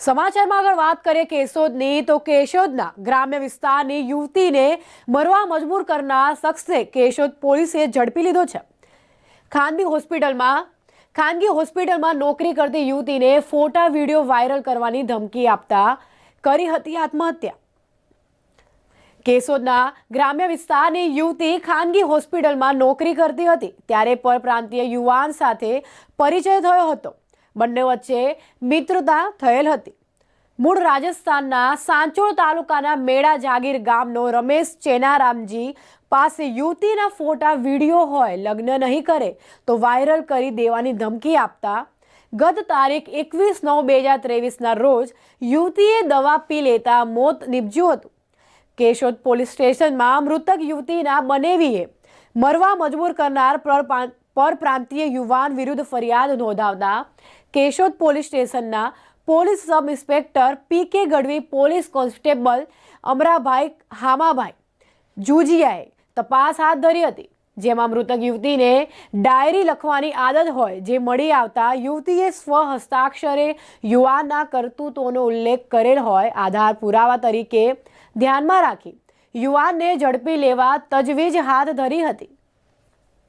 સમાચારમાં આગળ વાત કરીએ કેશોદની, તો કેશોદના ગ્રામ્ય વિસ્તારની યુવતીને મરવા મજબૂર કરનાર શખ્સને કેશોદ પોલીસે ઝડપી લીધો છે. ખાનગી હોસ્પિટલમાં ખાનગી હોસ્પિટલમાં નોકરી કરતી યુવતીને ફોટા, વીડિયો વાયરલ કરવાની ધમકી આપતા કરી હતી આત્મહત્યા. કેશોદના ગ્રામ્ય વિસ્તારની યુવતી ખાનગી હોસ્પિટલમાં નોકરી કરતી હતી, ત્યારે પરપ્રાંતીય યુવાન સાથે પરિચય થયો હતો. બંને વચ્ચે મિત્રતા થયેલ હતી. મૂળ રાજસ્થાનના સાંચોળ તાલુકાના મેળા જાગીર ગામનો રમેશ ચેનારામજી પાસે યુવતીના ફોટા, વીડિયો હોય, લગ્ન નહીં કરે તો વાયરલ કરી દેવાની ધમકી આપતા ગત તારીખ એકવીસ નવ બે હજાર ત્રેવીસના રોજ યુવતીએ દવા પી લેતા મોત નીપજ્યું હતું. કેશોદ પોલીસ સ્ટેશનમાં મૃતક યુવતીના બનેવીએ મરવા મજબૂર કરનાર પરપ્રા- પરપ્રાંતીય યુવાન વિરુદ્ધ ફરિયાદ નોંધાવતા કેશોદ પોલીસ સ્ટેશનના police sub inspector P K Gadhvi police constable Amrabhai Hamabhai જુજિયાએ તપાસ હાથ ધરી હતી, જેમાં મૃતક યુવતીને ડાયરી લખવાની આદત હોય જે મળી આવતા યુવતીએ સ્વ હસ્તાક્ષરે યુવાનના કરતૂતોનો ઉલ્લેખ કરેલ હોય, આધાર પુરાવા તરીકે ધ્યાનમાં રાખી યુવાનને ઝડપી લેવા તજવીજ હાથ ધરી હતી.